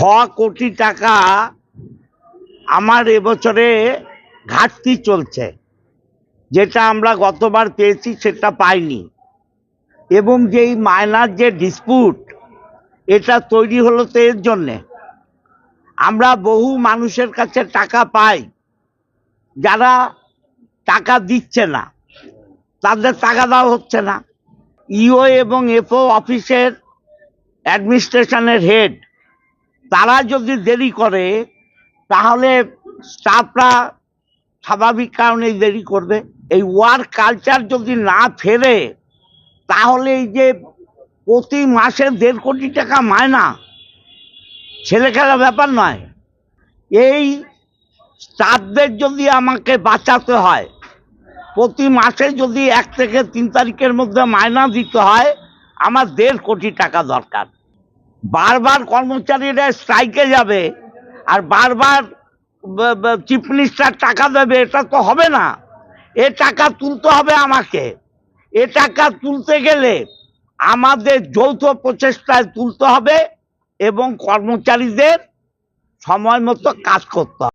কোটি টাকা আমার এবছরে ঘাটতি চলছে। যেটা আমরা গতবার পেয়েছি, সেটা পাইনি। এবং যেই মায়নার যে ডিসপুট এটা তৈরি হলো তো এর জন্যে। আমরা বহু মানুষের কাছে টাকা পাই, যারা টাকা দিচ্ছে না। তাদের টাকা দেওয়া হচ্ছে না। ইও এবং এফও অফিসের অ্যাডমিনিস্ট্রেশনের হেড তারা যদি দেরি করে, তাহলে স্টাফরা স্বাভাবিক কারণেই দেরি করবে। এই ওয়ার্ক কালচার যদি না ফেরে, তাহলে এই যে প্রতি মাসে দেড় কোটি টাকা মায়না ছেলে খেলা ব্যাপার নয়। এই স্টাফদের যদি আমাকে বাঁচাতে হয়, প্রতি মাসে যদি এক থেকে তিন তারিখের মধ্যে মায়না দিতে হয়, আমার দেড় কোটি টাকা দরকার। বারবার কর্মচারীরা স্ট্রাইকে যাবে আর বারবার চিফ মিনিস্টার টাকা দেবে, এটা তো হবে না। এ টাকা তুলতে হবে আমাকে। এ টাকা তুলতে গেলে আমাদের যৌথ প্রচেষ্টায় তুলতে হবে এবং কর্মচারীদের সময় মতো কাজ করতে হবে।